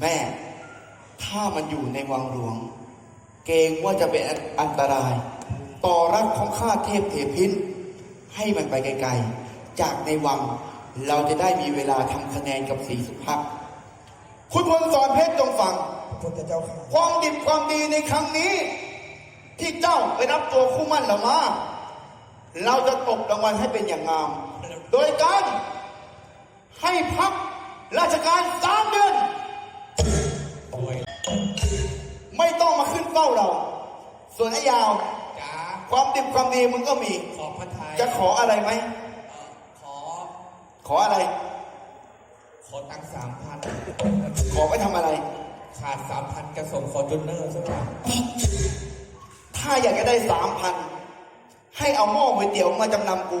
แม่ ถ้ามันอยู่ในวังหลวง เกรงว่าจะเป็นอันตราย ต่อรักของข้าเทพเทพินให้มันไปไกลๆ จากในวังเราจะได้มีเวลาทำคะแนนกับสีสุภาพคุณพลสอนเพชรจงฟังพุทธเจ้าค่ะความดีความดีในครั้งนี้ ที่เจ้าไปรับตัวคู่มั่นเรามาเราจะตบรางวัลให้เป็นอย่างงาม โดยการให้พักราชการ เฝ้าเรา ส่วนไอ้ยาวจ๋าความดีความดีมึงก็มี ขอบพระทัยจะขออะไรไหม เอ่อขอ ขออะไร ขอตังสามพันขอไปทำอะไร ขาดสามพันจะส่งฟอร์จูเนอร์สักหน่อยถ้าอยากจะได้สามพันให้เอาหม้อก๋วยเตี๋ยวมาจำนำกู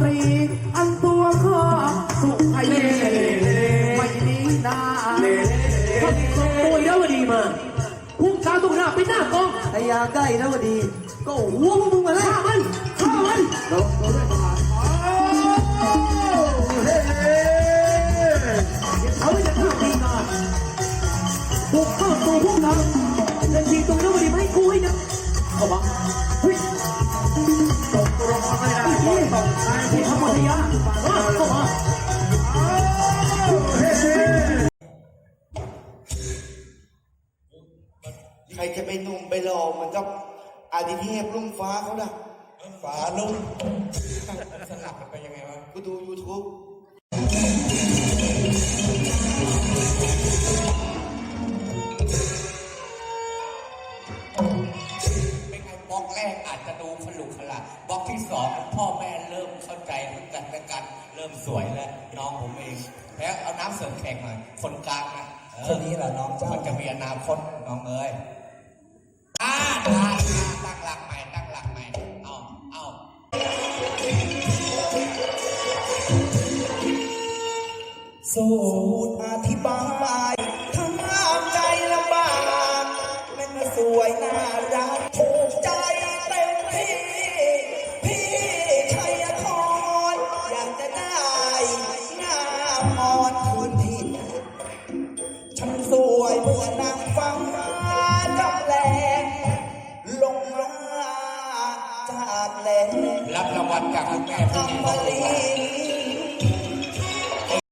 ตรี อันตัวข้าสุขไทยไม่นีนาถ้าส่งตัวแล้วดีมาพุ่งกลางตรงหน้าไปหน้ากองพยาใกล้แล้วดี ก็หัวพวกมึงมาแล้วฆ่ามันฆ่ามันเขาไม่จะฆ่าตีก่อนบุกเข้าตัวพวกเราจะชิงตรงนั้นวันนี้ไม่กูให้นะเข้ามาเฮ้ยตกตัวไม่ได้ตกใจ ที่ทำอะไรยะเข้ามาใครจะไปหนุ่มไปหล่อเหมือนกับอาดิเทพลุ่งฟ้าเขาล่ะฟ้าลุ่มสลับกันไปยังไงวะกูดู YouTube เป็นไง บล็อกแรกอาจจะดูขลุกขลักบล็อกที่สองพ่อแม่เริ่มเข้าใจทั้งกันและกัน เริ่มสวยแล้วน้องผมเอง แล้วเอาน้ำเสริมแข็งหน่อยคนกลางนะเออคนนี้แหละน้องเจ้ามันจะมีอนาคตน้องเอ้ยอ่าได้ตั้งหลักใหม่ตั้งหลักใหม่เอาเอาสูตรอธิบาย สวนางฟ้าจำแรงลงมาจากแหลงรับรางวัลจากคุณแม่ธรผู้รหญิงมลี